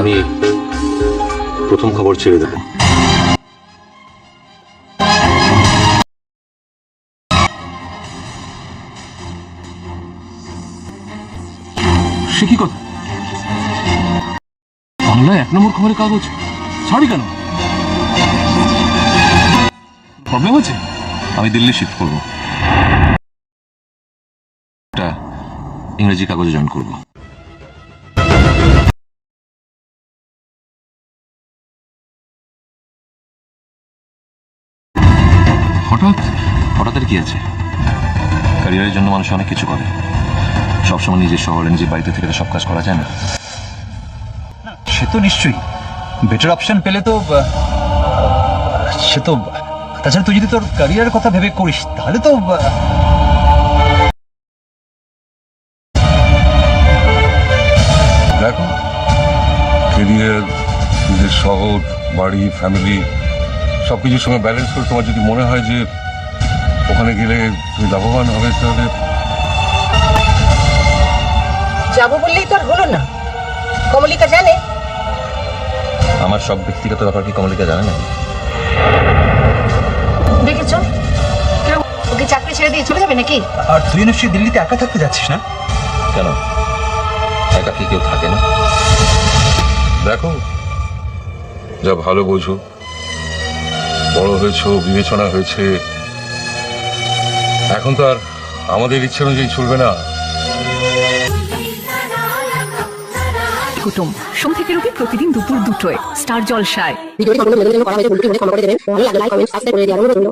আমি প্রথম খবর ছেড়ে দেবো। সে কি কথা? বাংলায় এক নম্বর খবরের কাগজ। ছাড়ি কেন? প্রবলেম আছে আমি দিল্লি শিফট করব। ইংরেজি কাগজে জয়েন করব। হঠাৎ? হঠাৎ কি আছে? ক্যারিয়ারের জন্য মানুষ অনেক কিছু করে। সবসময় নিজের শহরে নিজের বাড়িতে থেকে তো সব কাজ করা যায় না। সে তো নিশ্চয়ই। বেটার অপশন পেলে তো সে তো তাছাড়া তুই যদি তোর ক্যারিয়ারের কথা ভেবে করিস তাহলে তো দেখো কেরিয়ার নিজের শহর বাড়ি ফ্যামিলি সব কিছুর সঙ্গে ব্যালেন্স করে তোমার যদি মনে হয় যে ওখানে গেলে তুমি লাভবান হবে তাহলে যাব বললেই তো আর হলো না। কমলিকা জানে। আমার সব ব্যক্তিগত ব্যাপার কি কমলিকা জানে না? দেখেছ? ওকে চাকরি ছেড়ে দিয়ে চলে যাবে নাকি? আর তুই নিশ্চয়ই দিল্লিতে একা থাকতে যাচ্ছিস না? কেন? একা কি কেউ থাকে না? দেখো যা ভালো বোঝো। বড় হয়েছ বিবেচনা হয়েছে। এখন তো আর আমাদের ইচ্ছা অনুযায়ী চলবে না। কুটুম সোম থেকে রবি প্রতিদিন দুপুর দুটোয় স্টার জলসায়। ভিডিওটি সম্পূর্ণ বিনোদনের জন্য করা হয়েছে ভুলটি হলে ক্ষমা করে দেবেন। ভালো লাগলে লাইক কমেন্ট সাবস্ক্রাইব করে দেওয়ার অনুরোধ রইল